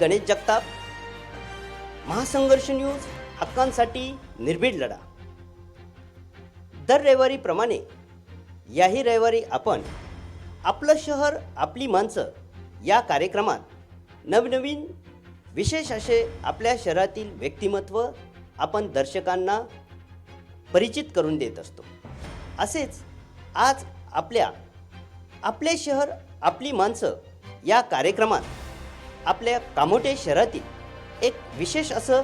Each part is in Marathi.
गणेश जगताप महासंघर्ष न्यूज हक्कांसाठी निर्भीड लढा. दर रविवारीप्रमाणे याही रविवारी आपण आपलं शहर आपली माणसं या कार्यक्रमात नवनवीन विशेष असे आपल्या शहरातील व्यक्तिमत्व आपण दर्शकांना परिचित करून देत असतो. असेच आज आपल्या आपले शहर आपली माणसं या कार्यक्रमात आपल्या कामोटे शहरातील एक विशेष असं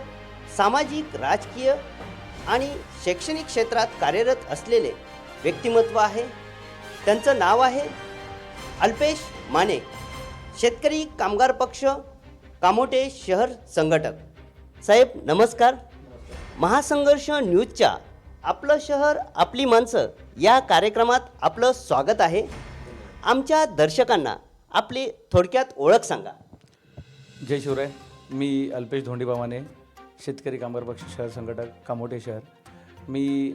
सामाजिक राजकीय आणि शैक्षणिक क्षेत्रात कार्यरत असलेले व्यक्तिमत्व आहे. त्यांचं नाव आहे अल्पेश माने शेतकरी कामगार पक्ष कामोटे शहर संघटक. साहेब नमस्कार. महासंघर्ष न्यूजच्या आपलं शहर आपली माणसं या कार्यक्रमात आपलं स्वागत आहे. आमच्या दर्शकांना आपली थोडक्यात ओळख सांगा. जय शिवराय. मी अल्पेश धोंडीबामाने शेतकरी कामगार पक्ष शहर संघटक कामोठे शहर. मी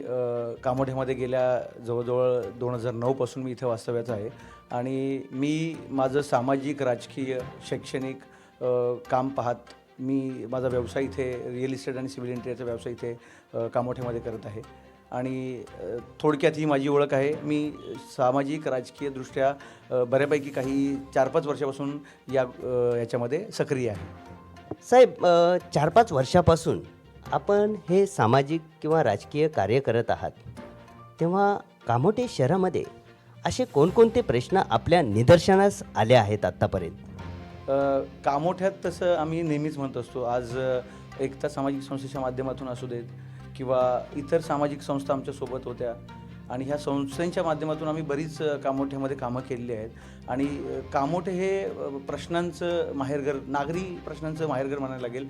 कामोठ्यामध्ये गेल्या जवळजवळ दोन हजार नऊपासून मी इथे वास्तव्याचं आहे. आणि मी माझं सामाजिक राजकीय शैक्षणिक काम पाहत मी माझा व्यवसाय इथे रिअल इस्टेट आणि सिव्हिल इंटरियाचा व्यवसाय इथे कामोठ्यामध्ये करत आहे. आणि थोडक्यात ही माझी ओळख आहे. मी सामाजिक राजकीयदृष्ट्या बऱ्यापैकी काही चार पाच वर्षापासून या याच्यामध्ये सक्रिय आहे. साहेब चार पाच वर्षापासून आपण हे सामाजिक किंवा राजकीय कार्य करत आहात. तेव्हा कामोटे शहरामध्ये असे कोणकोणते प्रश्न आपल्या निदर्शनास आले आहेत आत्तापर्यंत? कामोठ्यात तसं आम्ही नेहमीच म्हणत असतो. आज एकता सामाजिक संस्थेच्या माध्यमातून असू देत किंवा इतर सामाजिक संस्था आमच्यासोबत होत्या. आणि ह्या संस्थेच्या माध्यमातून आम्ही बरीच कामोठ्यामध्ये कामं केलेली आहेत. आणि कामोठे हे प्रश्नांचं माहेरघर नागरी प्रश्नांचं माहेरघर म्हणायला लागेल.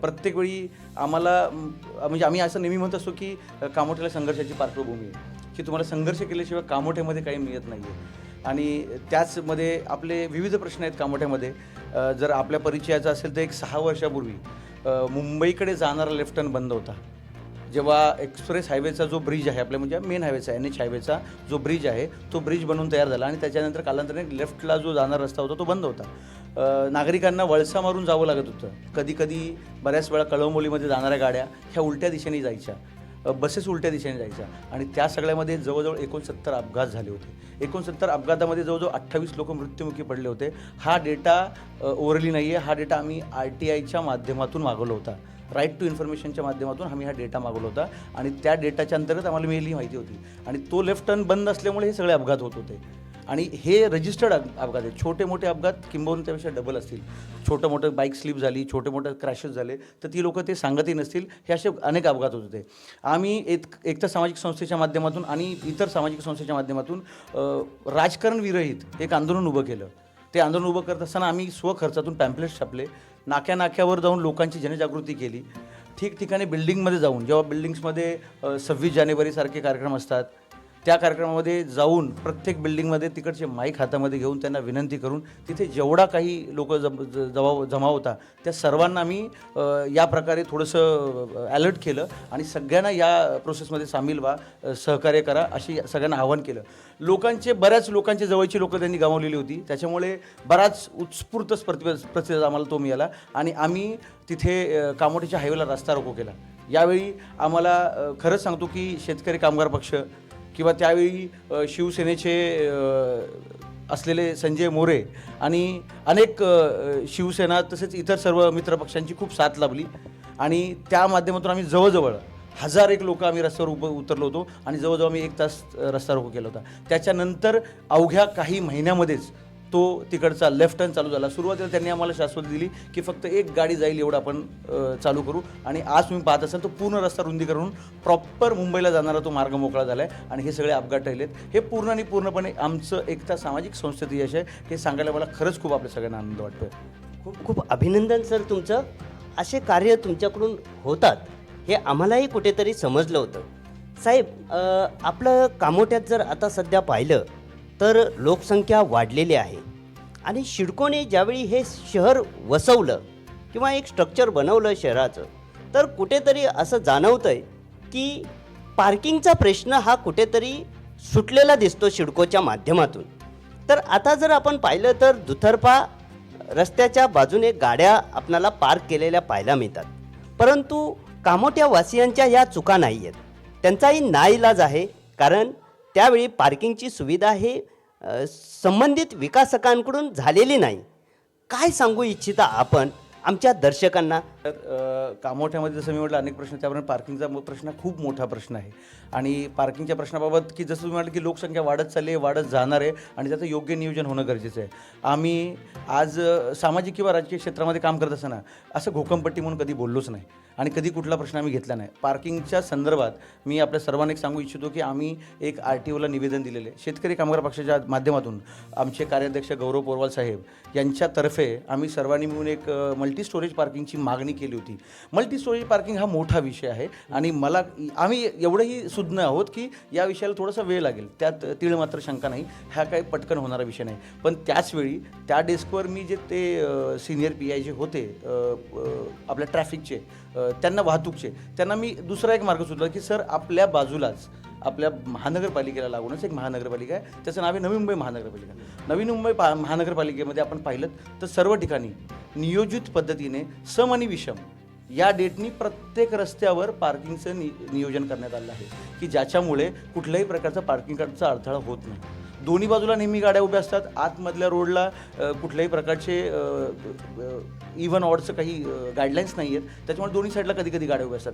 प्रत्येक वेळी आम्हाला म्हणजे आम्ही असं नेहमी म्हणत असतो की कामोठ्याला संघर्षाची पार्श्वभूमी आहे. की तुम्हाला संघर्ष केल्याशिवाय कामोठ्यामध्ये काही मिळत नाही आहे आणि त्याचमध्ये आपले विविध प्रश्न आहेत कामोठ्यामध्ये. जर आपल्या परिचयाचा असेल तर एक सहा वर्षापूर्वी मुंबईकडे जाणारा लेफ्टन बंद होता. जेव्हा एक्सप्रेस हायवेचा जो ब्रिज आहे आपल्या म्हणजे मेन हायवेचा एन एच हायवेचा जो ब्रिज आहे तो ब्रिज बनवून तयार झाला आणि त्याच्यानंतर कालांतराने लेफ्टला जो जाणारा रस्ता होता तो बंद होता. नागरिकांना वळसा मारून जावं लागत होतं. कधी कधी बऱ्याच वेळा कळवमोलीमध्ये जाणाऱ्या गाड्या ह्या उलट्या दिशेने जायच्या. बसेस उलट्या दिशेने जायच्या. आणि त्या सगळ्यामध्ये जवळजवळ एकोणसत्तर अपघात झाले होते. एकोणसत्तर अपघातामध्ये जवळजवळ अठ्ठावीस लोक मृत्युमुखी पडले होते. हा डेटा ओरली नाही आहे हा डेटा आम्ही आर टी आयच्या माध्यमातून मागवला होता. राईट टू इन्फॉर्मेशनच्या माध्यमातून आम्ही हा डेटा मागवला होता. आणि त्या डेटाच्या अंतर्गत आम्हाला मेल ही माहिती होती. आणि तो लेफ्ट टर्न बंद असल्यामुळे हे सगळे अपघात होत होते. आणि हे रजिस्टर्ड अपघात आहेत. छोटे मोठे अपघात किंबहुना त्यापेक्षा डबल असतील. छोटं मोठं बाईक स्लिप झाली छोटे मोठे क्रॅशेस झाले तर ती लोकं ते सांगतही नसतील. हे असे अनेक अपघात होत होते. आम्ही एक तर सामाजिक संस्थेच्या माध्यमातून आणि इतर सामाजिक संस्थेच्या माध्यमातून राजकारण विरहित एक आंदोलन उभं केलं. ते आंदोलन उभं करत असताना आम्ही स्वखर्चातून पॅम्पलेट छापले. नाक्या नाक्यावर जाऊन लोकांची जनजागृती केली. ठिकठिकाणी बिल्डिंगमध्ये जाऊन जेव्हा बिल्डिंग्समध्ये सव्वीस जानेवारीसारखे कार्यक्रम असतात त्या कार्यक्रमामध्ये जाऊन प्रत्येक बिल्डिंगमध्ये तिकडचे माईक हातामध्ये घेऊन त्यांना विनंती करून तिथे जेवढा काही लोक जम ज- जमा जमा होता त्या सर्वांना मी या प्रकारे थोडंसं अलर्ट केलं आणि सगळ्यांना या प्रोसेसमध्ये सामील व्हा सहकार्य करा अशी सगळ्यांना आवाहन केलं. लोकांचे बऱ्याच लोकांचे जवळची लोकं त्यांनी गमावलेली होती. त्याच्यामुळे बराच उत्स्फूर्त प्रतिभा प्रतिसाद आम्हाला तो मिळाला आणि आम्ही तिथे अ, कामोठीच्या हायवेला रस्ता रोको केला. यावेळी आम्हाला खरंच सांगतो की शेतकरी कामगार पक्ष किंवा त्यावेळी शिवसेनेचे असलेले संजय मोरे आणि अनेक शिवसेना तसेच इतर सर्व मित्रपक्षांची खूप साथ लाभली. आणि त्या माध्यमातून आम्ही जवळजवळ हजार एक लोक आम्ही रस्त्यावर उभं उतरलो होतो आणि जवळजवळ आम्ही एक तास रस्ता रोको केला होता. त्याच्यानंतर अवघ्या काही महिन्यामध्येच तो तिकडचा लेफ्ट टर्न चालू झाला. सुरुवातीला त्यांनी आम्हाला शाश्वती दिली की फक्त एक गाडी जाईल एवढं आपण चालू करू. आणि आज तुम्ही पाहत असाल तो पूर्ण रस्ता रुंदी करून प्रॉपर मुंबईला जाणारा तो मार्ग मोकळा झाला आहे आणि हे सगळे अपघात राहिलेत हे पूर्ण आणि पूर्णपणे आमचं एकता सामाजिक संस्थेचं यश आहे. हे सांगायला मला खरंच खूप आपल्या सगळ्यांना आनंद वाटतो खूप खूप अभिनंदन सर तुमचं. असे कार्य तुमच्याकडून होतात हे आम्हालाही कुठेतरी समजलं होतं. साहेब आपलं कामोट्यात जर आता सध्या पाहिलं तर लोकसंख्या वाढलेली आहे. आणि शिडकोने ज्यावेळी हे शहर वसवलं किंवा एक स्ट्रक्चर बनवलं शहराचं तर कुठेतरी असं जाणवतं आहे की पार्किंगचा प्रश्न हा कुठेतरी सुटलेला दिसतो शिडकोच्या माध्यमातून. तर आता जर आपण पाहिलं तर दुतर्फा रस्त्याच्या बाजूने गाड्या आपणाला पार्क केलेल्या पाहायला मिळतात. परंतु कामोट्या वासियांच्या या चुका नाही आहेत त्यांचाही नाईलाज आहे कारण त्यावेळी पार्किंगची सुविधा हे संबंधित विकासकांकडून झालेली नाही. काय सांगू इच्छिता आपण आमच्या दर्शकांना? तर कामोठ्यामध्ये जसं मी म्हटलं अनेक प्रश्न त्याप्रमाणे पार्किंगचा मो- प्रश्न खूप मोठा प्रश्न आहे. आणि पार्किंगच्या प्रश्नाबाबत की जसं तुम्ही म्हटलं की लोकसंख्या वाढत चालली आहे वाढत जाणार आहे आणि त्याचं योग्य नियोजन होणं गरजेचं आहे. आम्ही आज सामाजिक किंवा राजकीय क्षेत्रामध्ये काम करत असताना असं घोकंपट्टी म्हणून कधी बोललोच नाही. आणि कधी कुठला प्रश्न आम्ही घेतला नाही. पार्किंगच्या संदर्भात मी आपल्या सर्वांना एक सांगू इच्छितो की आम्ही एक आर टी ओला निवेदन दिलेले शेतकरी कामगार पक्षाच्या माध्यमातून आमचे कार्याध्यक्ष गौरव पोरवाल साहेब यांच्यातर्फे आम्ही सर्वांनी मिळून एक मल्टी स्टोरेज पार्किंगची मागणी केली होती. मल्टी स्टोरेज पार्किंग हा मोठा विषय आहे आणि मला आम्ही एवढंही सुज्ञ आहोत की या विषयाला थोडासा वेळ लागेल. त्यात तीळ मात्र शंका नाही. हा काही पटकन होणारा विषय नाही. पण त्याचवेळी त्या डेस्कवर मी जे ते सिनियर पी आय जे होते आपल्या ट्रॅफिकचे त्यांना वाहतूकचे त्यांना मी दुसरा एक मार्ग सुचला की सर आपल्या बाजूलाच आपल्या महानगरपालिकेला लागूनच एक महानगरपालिका आहे. त्याचं नाव आहे नवी मुंबई महानगरपालिका. नवी मुंबई पा महानगरपालिकेमध्ये आपण पाहिलं तर सर्व ठिकाणी नियोजित पद्धतीने सम आणि विषम या डेटनी प्रत्येक रस्त्यावर पार्किंगचं नि नियोजन करण्यात आलं आहे की ज्याच्यामुळे कुठल्याही प्रकारचा पार्किंगचा अडथळा होत नाही. दोन्ही बाजूला नेहमी गाड्या उभ्या असतात. आतमधल्या रोडला कुठल्याही प्रकारचे इव्हन ऑडचं काही गाईडलाईन्स नाही आहेत त्याच्यामुळे दोन्ही साईडला कधी कधी गाड्या उभ्या असतात.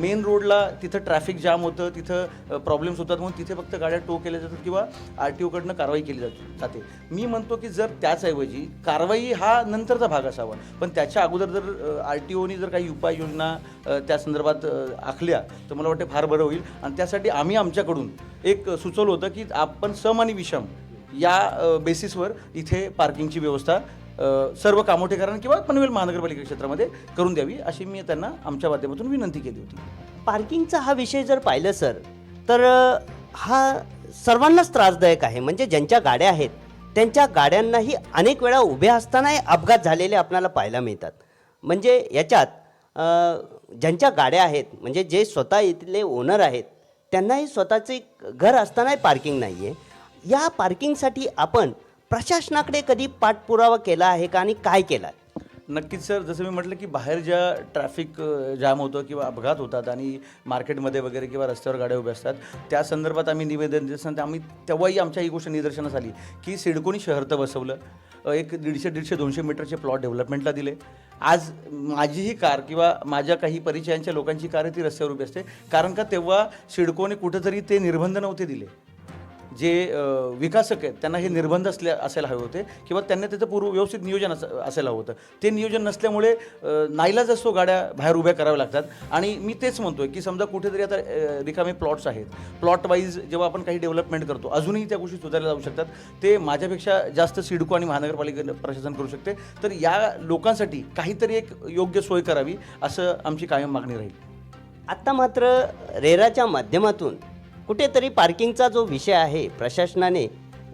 मेन रोडला तिथं ट्रॅफिक जाम होतं तिथं प्रॉब्लेम्स होतात. म्हणून तिथे फक्त गाड्या टो केल्या जातात किंवा आर टी ओकडनं कारवाई केली जात जाते. मी म्हणतो की जर त्याचऐवजी कारवाई हा नंतरचा भाग असावा. पण त्याच्या अगोदर जर आर टी ओनी जर काही उपाययोजना त्या संदर्भात आखल्या तर मला वाटते फार बरं होईल. आणि त्यासाठी आम्ही आमच्याकडून एक सुचवलं होतं की आपण सम आणि विषम या बेसिसवर इथे पार्किंगची व्यवस्था सर्व कामोठेकरांना किंवा पनवेल महानगरपालिका क्षेत्रामध्ये करून द्यावी अशी मी त्यांना आमच्या माध्यमातून विनंती केली होती. पार्किंगचा हा विषय जर पाहिलं सर तर हा सर्वांनाच त्रासदायक आहे. म्हणजे ज्यांच्या गाड्या आहेत त्यांच्या गाड्यांनाही अनेक वेळा उभ्या असतानाही अपघात झालेले आपल्याला पाहायला मिळतात. म्हणजे याच्यात ज्यांच्या गाड्या आहेत म्हणजे जे स्वतः इथले ओनर आहेत त्यांनाही स्वतःचे घर असतानाही पार्किंग नाही आहे या पार्किंगसाठी आपण प्रशासनाकडे कधी पाठपुरावा केला आहे का आणि काय केला आहे नक्कीच सर. जसं मी म्हटलं की बाहेर ज्या ट्रॅफिक जाम होतं किंवा अपघात होतात आणि मार्केटमध्ये वगैरे किंवा रस्त्यावर गाड्या उभ्या असतात त्या संदर्भात आम्ही निवेदन देत असताना आम्ही तेव्हाही आमच्या ही गोष्ट निदर्शनास आली की सिडकोनी शहर तर बसवलं. एक दीडशे दीडशे दोनशे मीटरचे प्लॉट डेव्हलपमेंटला दिले. आज माझीही कार किंवा माझ्या काही परिचयांच्या लोकांची कार आहे ती रस्त्यावर उभी असते. कारण का तेव्हा सिडकोने कुठंतरी ते निर्बंध नव्हते दिले. जे विकासक आहेत त्यांना हे निर्बंध असले असायला हवे होते किंवा त्यांना त्याचं पूर्व व्यवस्थित नियोजन असं असायला होतं. ते नियोजन नसल्यामुळे नाईलाज असतो गाड्या बाहेर उभ्या कराव्या लागतात आणि मी तेच म्हणतोय की समजा कुठेतरी आता रिकामे प्लॉट्स आहेत. प्लॉट वाईज जेव्हा आपण काही डेव्हलपमेंट करतो अजूनही त्या गोष्टी सुधारल्या जाऊ शकतात. ते माझ्यापेक्षा जास्त सिडको आणि महानगरपालिके प्रशासन करू शकते. तर या लोकांसाठी काहीतरी एक योग्य सोय करावी असं आमची कायम मागणी राहील. आत्ता मात्र रेराच्या माध्यमातून कुठेतरी पार्किंगचा जो विषय आहे प्रशासनाने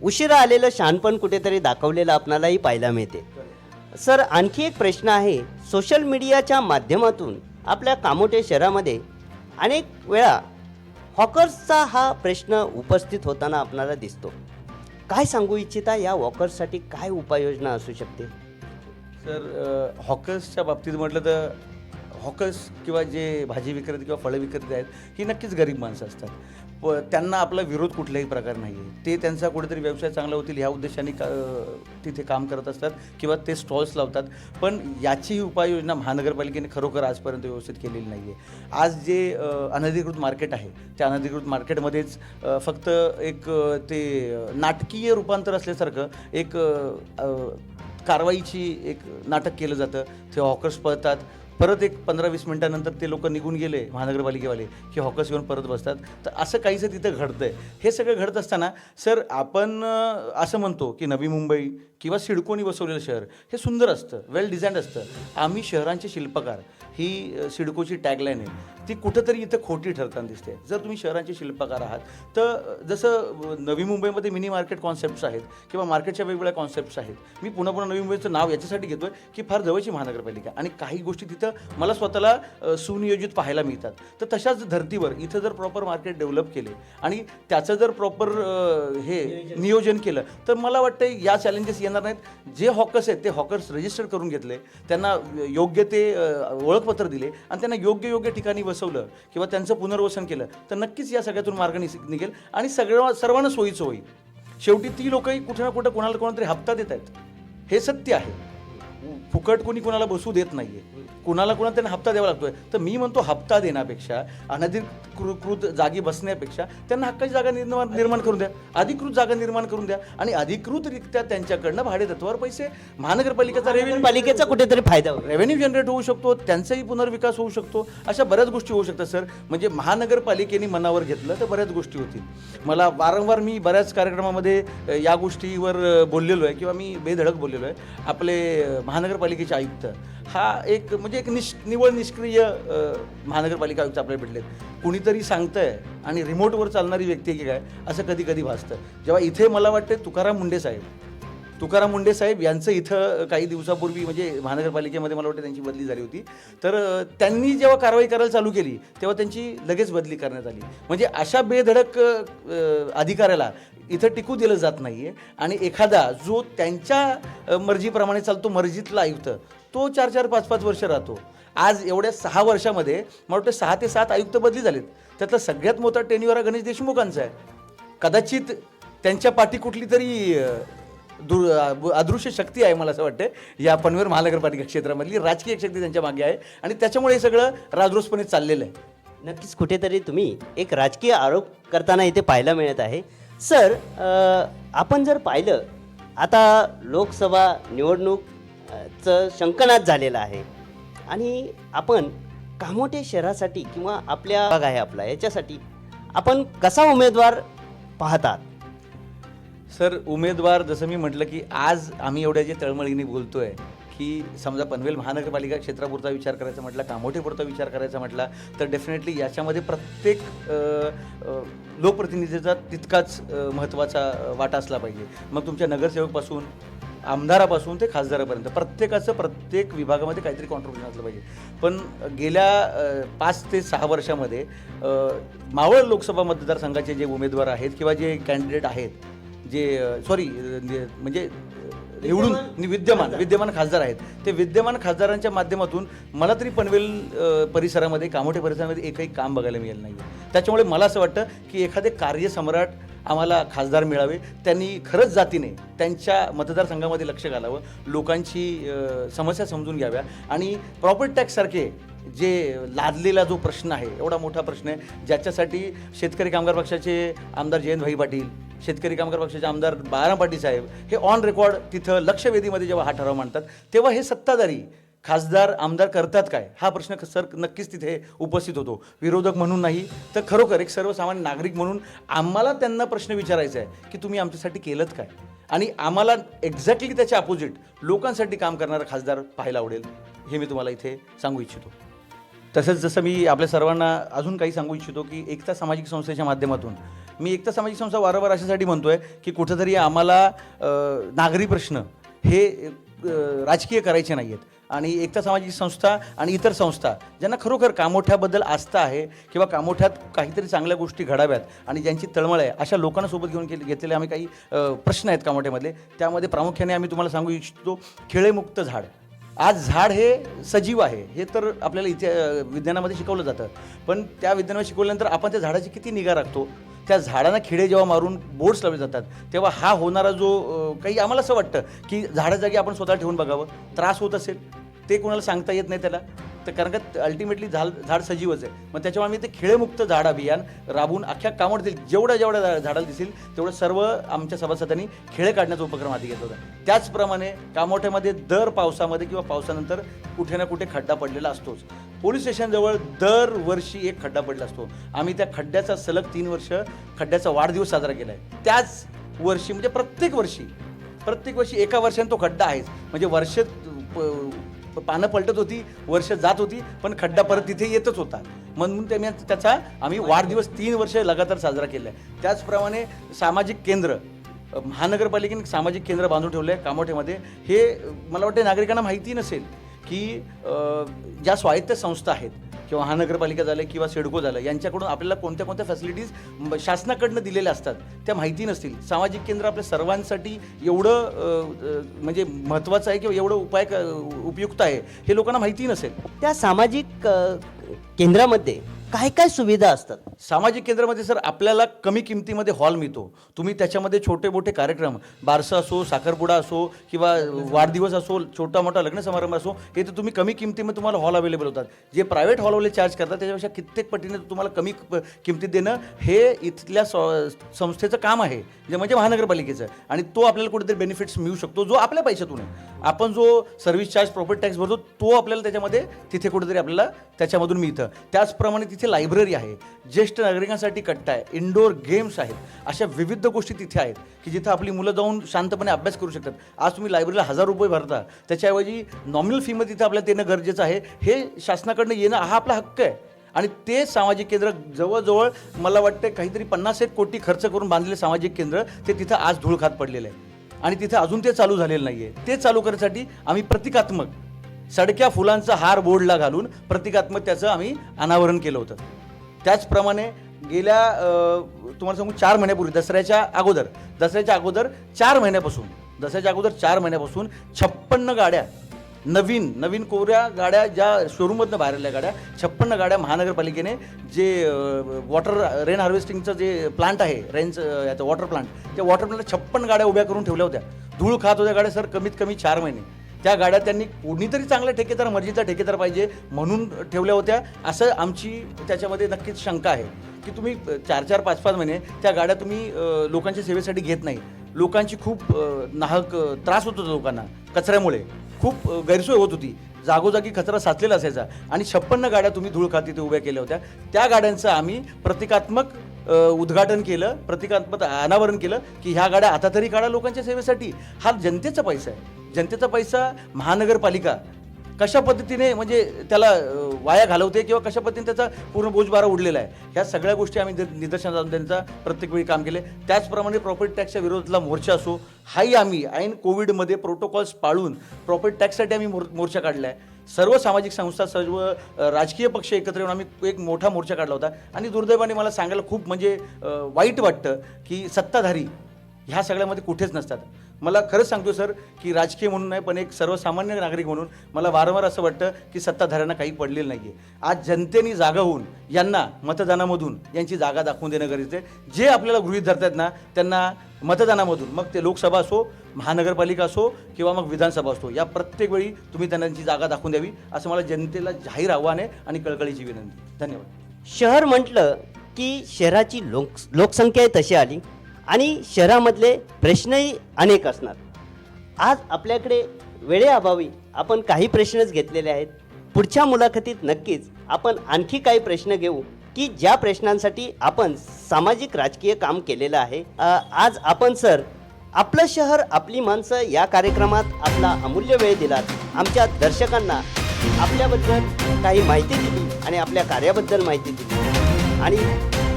उशिरा आलेलं शहाणपण कुठेतरी दाखवलेलं आपणालाही पाहायला मिळते. सर आणखी एक प्रश्न आहे. सोशल मीडियाच्या माध्यमातून आपल्या कामोटे शहरामध्ये अनेक वेळा हॉकर्सचा हा प्रश्न उपस्थित होताना आपणाला दिसतो. काय सांगू इच्छिता या वॉकर्ससाठी काय उपाययोजना असू शकते? सर हॉकर्सच्या बाबतीत म्हटलं तर हॉकर्स किंवा जे भाजी विक्रेते किंवा फळं विक्रेते आहेत ही नक्कीच गरीब माणसं असतात. प त्यांना आपला विरोध कुठल्याही प्रकार नाही आहे ते त्यांचा कुठेतरी व्यवसाय चांगला होतील ह्या उद्देशाने का तिथे काम करत असतात किंवा ते स्टॉल्स लावतात. पण याचीही उपाययोजना महानगरपालिकेने खरोखर आजपर्यंत व्यवस्थित केलेली नाही आहे आज जे अनधिकृत मार्केट आहे त्या अनधिकृत मार्केटमध्येच फक्त एक ते नाटकीय रूपांतर असल्यासारखं एक कारवाईची एक नाटक केलं जातं. ते हॉकर्स पळतात परत एक पंधरा वीस मिनिटानंतर ते लोक निघून गेले महानगरपालिकेवाले की हॉकर्स येऊन परत बसतात. तर असं काहीसं तिथं घडतंय. हे सगळं घडत असताना सर आपण असं म्हणतो की नवी मुंबई किंवा सिडकोनी बसवलेलं शहर हे सुंदर असतं वेल डिझाईन्ड असतं. आम्ही शहरांचे शिल्पकार. ही सिडकोची टॅगलाईन आहे. ती कुठंतरी इथं खोटी ठरताना दिसते. जर तुम्ही शहरांचे शिल्पकार आहात तर जसं नवी मुंबईमध्ये मिनी मार्केट कॉन्सेप्ट्स आहेत किंवा मार्केटच्या वेगवेगळ्या कॉन्सेप्ट्स आहेत मी पुन्हा पुन्हा नवी मुंबईचं नाव याच्यासाठी घेतोय की फार जवळची महानगरपालिका आणि काही गोष्टी तिथं मला स्वतःला सुनियोजित पाहायला मिळतात. तर तशाच धर्तीवर इथं जर प्रॉपर मार्केट डेव्हलप केले आणि त्याचं जर प्रॉपर हे नियोजन. केलं तर मला वाटतं या चॅलेंजेस येणार नाहीत. जे हॉकर्स आहेत ते हॉकर्स रजिस्टर करून घेतले. त्यांना योग्य ते अ, ओळखपत्र दिले आणि त्यांना योग्य योग्य ठिकाणी बसवलं किंवा त्यांचं पुनर्वसन केलं तर नक्कीच या सगळ्यातून मार्ग निघेल आणि सगळ्या सर्वांना सोयीचं होईल. शेवटी ती लोकही कुठे ना कुठं कोणाला कोणातरी तरी हप्ता देत आहेत. हे सत्य आहे. फुकट कोणी कोणाला बसू देत नाहीये. कुणाला कोणाला त्यांना हप्ता द्यावा लागतोय. तर मी म्हणतो हप्ता देण्यापेक्षा अनधिकृत जागी बसण्यापेक्षा त्यांना हक्काची जागा निर्माण निर्माण करून द्या. अधिकृत जागा निर्माण करून द्या. आणि अधिकृतरित्या त्यांच्याकडनं भाडे तत्वावर पैसे महानगरपालिकेचा रेव्हेन्यू पालिकेचा कुठेतरी फायदा होईल. रेव्हेन्यू जनरेट होऊ शकतो. त्यांचाही पुनर्विकास होऊ शकतो. अशा बऱ्याच गोष्टी होऊ शकतात सर. म्हणजे महानगरपालिकेने मनावर घेतलं तर बऱ्याच गोष्टी होतील. मला वारंवार मी बऱ्याच कार्यक्रमामध्ये या गोष्टीवर बोललेलो आहे किंवा मी बेधडक बोललेलो आहे. आपले महानगरपालिकेचे आयुक्त हा एक म्हणजे एक निष् निवळ निष्क्रिय महानगरपालिका आयुक्त आपल्याला भेटलेत. कुणीतरी सांगतंय आणि रिमोटवर चालणारी व्यक्ती की काय असं कधी कधी भासतं. जेव्हा इथे मला वाटतं तुकाराम मुंडे साहेब तुकाराम मुंडे साहेब यांचं इथं काही दिवसापूर्वी म्हणजे महानगरपालिकेमध्ये मला वाटतं त्यांची बदली झाली होती. तर त्यांनी जेव्हा कारवाई करायला चालू केली तेव्हा त्यांची लगेच बदली करण्यात आली. म्हणजे अशा बेधडक अधिकाऱ्याला इथं टिकू दिलं जात नाही आहे आणि एखादा जो त्यांच्या मर्जीप्रमाणे चालतो मर्जीतला आयुक्त तो चार चार पाच पाच वर्ष राहतो. आज एवढ्या सहा वर्षामध्ये मला वाटतं सहा ते सात आयुक्त बदली झालेत. त्यातला सगळ्यात मोठा टेन्युअर गणेश देशमुखांचा आहे. कदाचित त्यांच्या पाठी कुठली तरी दुर अदृश्य शक्ती आहे मला असं वाटतं या पनवेल महानगरपालिका क्षेत्रामधली राजकीय शक्ती त्यांच्या मागे आहे. आणि त्याच्यामुळे हे सगळं राजरोसपणे चाललेलं आहे. नक्कीच कुठेतरी तुम्ही एक राजकीय आरोप करताना इथे पाहायला मिळत आहे. सर आपण जर पाहिलं आता लोकसभा निवडणूक चं शंकनाद झालेलं आहे. आणि आपण कामोठे शहरासाठी किंवा आपल्या भाग आहे आपला याच्यासाठी आपण कसा उमेदवार पाहतात? सर उमेदवार जसं मी म्हटलं की आज आम्ही एवढ्या जे तळमळीने बोलतोय की समजा पनवेल महानगरपालिका क्षेत्रापुरता विचार करायचा म्हटला कामोठेपुरता विचार करायचा म्हटला तर डेफिनेटली याच्यामध्ये प्रत्येक लोकप्रतिनिधीचा तितकाच महत्त्वाचा वाटा असला पाहिजे. मग तुमच्या नगरसेवकपासून आमदारापासून ते खासदारापर्यंत. प्रत्येकाचं प्रत्येक विभागामध्ये काहीतरी कॉन्ट्रीब्युशन असलं पाहिजे. पण गेल्या पाच ते सहा वर्षामध्ये मावळ लोकसभा मतदारसंघाचे जे उमेदवार आहेत किंवा जे कॅन्डिडेट आहेत जे सॉरी म्हणजे निवडून नि- विद्यमान विद्यमान खासदार आहेत. ते विद्यमान खासदारांच्या माध्यमातून मला तरी पनवेल परिसरामध्ये कामोठे परिसरामध्ये एकही काम बघायला मिळालं नाही त्याच्यामुळे मला असं वाटतं की एखादे कार्यसम्राट आम्हाला खासदार मिळावे. त्यांनी खरंच जातीने त्यांच्या मतदारसंघामध्ये लक्ष घालावं. लोकांची समस्या समजून घ्याव्या. आणि प्रॉपर्टी टॅक्ससारखे जे लादलेला जो प्रश्न आहे एवढा मोठा प्रश्न आहे ज्याच्यासाठी शेतकरी कामगार पक्षाचे आमदार जयंतभाई पाटील शेतकरी कामगार पक्षाचे आमदार बाळा पाटील साहेब हे ऑन रेकॉर्ड तिथं लक्षवेधीमध्ये जेव्हा हा ठराव मांडतात तेव्हा हे सत्ताधारी खासदार आमदार करतात काय? हा प्रश्न सर नक्कीच तिथे उपस्थित होतो. विरोधक म्हणून नाही तर खरोखर एक सर्वसामान्य नागरिक म्हणून आम्हाला त्यांना प्रश्न विचारायचा आहे की तुम्ही आमच्यासाठी केलंत काय? आणि आम्हाला एक्झॅक्टली त्याच्या अपोजिट लोकांसाठी काम करणारा खासदार पाहायला आवडेल हे मी तुम्हाला इथे सांगू इच्छितो. तसंच जसं मी आपल्या सर्वांना अजून काही सांगू इच्छितो की एकता सामाजिक संस्थेच्या माध्यमातून मी एकता सामाजिक संस्था वारंवार अशासाठी म्हणतोय की कुठंतरी आम्हाला नागरी प्रश्न हे राजकीय करायचे नाही आहेत आणि एकता सामाजिक संस्था आणि इतर संस्था ज्यांना खरोखर कामोठ्याबद्दल आस्था आहे किंवा कामोठ्यात काहीतरी चांगल्या गोष्टी घडाव्यात आणि ज्यांची तळमळ आहे अशा लोकांना सोबत घेऊन घेतलेले आम्ही काही प्रश्न आहेत कामोठ्यामध्ये त्यामध्ये प्रामुख्याने आम्ही तुम्हाला सांगू इच्छितो खेळेमुक्त झाड. आज झाड हे सजीव आहे हे तर आपल्याला इथे विज्ञानामध्ये शिकवलं जातं. पण त्या विज्ञानामध्ये शिकवल्यानंतर आपण त्या झाडाची किती निगा राखतो? त्या झाडांना खिडे जेव्हा मारून बोर्ड्स लावले जातात तेव्हा हा होणारा जो काही आम्हाला असं वाटतं की झाडाजागी आपण स्वतः ठेवून बघावं. त्रास होत असेल. ते कोणाला सांगता येत नाही त्याला. तर कारण का अल्टिमेटली झाड झाड सजीवच आहे. मग त्याच्यामुळे आम्ही ते खिळेमुक्त झाड अभियान राबवून अख्ख्या कामावर दिल जेवढ्या जेवढ्या झा- झाडाला दिसेल तेवढं सर्व आमच्या सभासदांनी खिळे काढण्याचा उपक्रम हाती घेतला होता. त्याचप्रमाणे कामोठ्यामध्ये दर पावसामध्ये किंवा पावसानंतर कुठे ना कुठे खड्डा पडलेला असतोच. पोलीस स्टेशनजवळ दरवर्षी एक खड्डा पडला असतो. आम्ही त्या खड्ड्याचा सलग तीन वर्ष खड्ड्याचा वाढदिवस साजरा केला आहे. त्याच वर्षी म्हणजे प्रत्येक वर्षी प्रत्येक वर्षी एका वर्षाने तो खड्डा आहेच. म्हणजे वर्ष प- पानं पलटत होती वर्ष जात होती पण खड्डा परत तिथे येतच होता. म्हणून ते मी त्याचा आम्ही वाढदिवस तीन वर्ष लगातार साजरा केला आहे त्याचप्रमाणे सामाजिक केंद्र महानगरपालिकेने सामाजिक केंद्र बांधून ठेवलं आहे कामोठ्यामध्ये हे मला वाटतं नागरिकांना माहिती नसेल की ज्या स्वायत्त संस्था आहेत किंवा महानगरपालिका झालं किंवा सिडको झालं यांच्याकडून आपल्याला कोणत्या कोणत्या फॅसिलिटीज शासनाकडनं दिलेल्या असतात त्या माहिती नसतील. सामाजिक केंद्र आपल्या सर्वांसाठी एवढं म्हणजे महत्त्वाचं आहे किंवा एवढं उपाय क- उपयुक्त आहे हे लोकांना माहिती नसेल. त्या सामाजिक केंद्रामध्ये काय काय सुविधा असतात? सामाजिक केंद्रामध्ये सर आपल्याला कमी किमतीमध्ये हॉल मिळतो. तुम्ही त्याच्यामध्ये छोटे मोठे कार्यक्रम बारसं असो साखरपुडा असो किंवा वाढदिवस असो छोटा मोठा लग्न समारंभ असो हे तर तुम्ही कमी किमतीमध्ये तुम्हाला हॉल अवेलेबल होतात. जे प्रायव्हेट हॉलवाले चार्ज करतात त्याच्यापेक्षा कित्येक पटीने तुम्हाला कमी किमतीत देणं हे इथल्या संस्थेचं काम आहे. जे म्हणजे महानगरपालिकेचं. आणि तो आपल्याला कुठेतरी बेनिफिट्स मिळू शकतो जो आपल्या पैशातून आहे. आपण जो सर्व्हिस चार्ज प्रॉपर्टी टॅक्स भरतो तो आपल्याला त्याच्यामध्ये तिथे कुठेतरी आपल्याला त्याच्यामधून मी इथं. त्याचप्रमाणे तिथे लायब्ररी आहे. ज्येष्ठ नागरिकांसाठी कट्टा आहे. इंडोर गेम्स आहेत. अशा विविध गोष्टी तिथे आहेत की जिथं आपली मुलं जाऊन शांतपणे अभ्यास करू शकतात. आज तुम्ही लायब्ररीला हजार रुपये भरता. त्याच्याऐवजी नॉमिनल फीमध्ये तिथं आपल्याला देणं गरजेचं आहे. हे शासनाकडनं येणं हा आपला हक्क आहे. आणि ते सामाजिक केंद्र जवळजवळ मला वाटतं काहीतरी पन्नास एक कोटी खर्च करून बांधलेले सामाजिक केंद्र ते तिथं आज धूळ खात पडलेलं आहे. आणि तिथे अजून ते चालू झालेलं नाही आहे ते चालू करण्यासाठी आम्ही प्रतिकात्मक सडक्या फुलांचा हार बोर्डला घालून प्रतिकात्मक त्याचं आम्ही अनावरण केलं होतं. त्याचप्रमाणे गेल्या तुम्हाला सांगू चार महिन्यापूर्वी दसऱ्याच्या अगोदर दसऱ्याच्या अगोदर चार महिन्यापासून दसऱ्याच्या अगोदर चार महिन्यापासून छप्पन्न गाड्या नवीन नवीन कोऱ्या गाड्या ज्या शोरूममधनं बाहेर आलेल्या गाड्या छप्पन्न गाड्या महानगरपालिकेने जे वॉटर रेन हार्वेस्टिंगचं जे प्लांट आहे रेनचं याचं वॉटर प्लांट त्या वॉटर प्लांटला छप्पन गाड्या उभ्या करून ठेवल्या होत्या. धूळ खात होत्या गाड्या सर कमीत कमी चार महिने. त्या गाड्या त्यांनी कोणीतरी चांगला ठेकेदार मर्जीचा ठेकेदार पाहिजे म्हणून ठेवल्या होत्या. असं आमची त्याच्यामध्ये नक्कीच शंका आहे की तुम्ही चार चार पाच पाच महिने त्या गाड्या तुम्ही लोकांच्या सेवेसाठी घेत नाही. लोकांची खूप नाहक त्रास होत होता लोकांना कचऱ्यामुळे. खूप गैरसोय होत होती. जागोजागी कचरा साचलेला असायचा आणि छप्पन्न गाड्या तुम्ही धूळ खाती ते उभ्या केल्या होत्या. त्या गाड्यांचं आम्ही प्रतिकात्मक उद्घाटन केलं प्रतिकात्मक अनावरण केलं की ह्या गाड्या आता तरी काढा लोकांच्या सेवेसाठी. हा जनतेचा पैसा आहे. जनतेचा पैसा महानगरपालिका कशा पद्धतीने म्हणजे त्याला वाया घालवते किंवा कशा पद्धतीने त्याचा पूर्ण बोजबारा उडलेला आहे ह्या सगळ्या गोष्टी आम्ही निदर्शनात आणून त्यांचा प्रत्येक वेळी काम केले. त्याचप्रमाणे प्रॉपर्टी टॅक्सच्या विरोधातला मोर्चा असो हाही आम्ही ऐन कोविडमध्ये प्रोटोकॉल्स पाळून प्रॉपर्टी टॅक्ससाठी आम्ही मोर मोर्चा काढला आहे सर्व सामाजिक संस्था सर्व राजकीय पक्ष एकत्र येऊन आम्ही एक मोठा मोर्चा काढला होता. आणि दुर्दैवाने मला सांगायला खूप म्हणजे वाईट वाटतं की सत्ताधारी ह्या सगळ्यामध्ये कुठेच नसतात. मला खरंच सांगतो सर की राजकीय म्हणून नाही पण एक सर्वसामान्य नागरिक म्हणून मला वारंवार असं वाटतं की सत्ताधाऱ्यांना काही पडलेलं नाही आहे आज जनतेने जागा होऊन यांना मतदानामधून यांची जागा दाखवून देणं गरजेचं आहे. जे आपल्याला गृहीत धरतात ना त्यांना मतदानामधून. मग ते लोकसभा असो महानगरपालिका असो किंवा मग विधानसभा असो या प्रत्येक वेळी तुम्ही त्यांची जागा दाखवून द्यावी असं मला जनतेला जाहीर आव्हान आहे आणि कळकळीची विनंती. धन्यवाद. शहर म्हटलं की शहराची लोक लोकसंख्याही तशी आली आणि शहरामधले प्रश्नही अनेक असणार. आज आपल्याकडे वेळेअभावी आपण काही प्रश्नच घेतलेले आहेत. पुढच्या मुलाखतीत नक्कीच आपण आणखी काही प्रश्न घेऊ की ज्या प्रश्नांसाठी आपण सामाजिक राजकीय काम केलेलं आहे. आज आपण सर आपलं शहर आपली माणसं या कार्यक्रमात आपला अमूल्य वेळ दिलात. आमच्या दर्शकांना आपल्याबद्दल काही माहिती दिली आणि आपल्या कार्याबद्दल माहिती दिली. आणि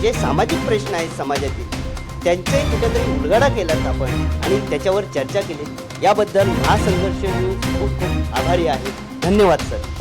जे सामाजिक प्रश्न आहेत समाजातील त्यांचे कुठेतरी उलगडा केलात आपण आणि त्याच्यावर चर्चा केली. याबद्दल महासंघर्ष न्यूज खूप खूप आभारी आहे. धन्यवाद सर.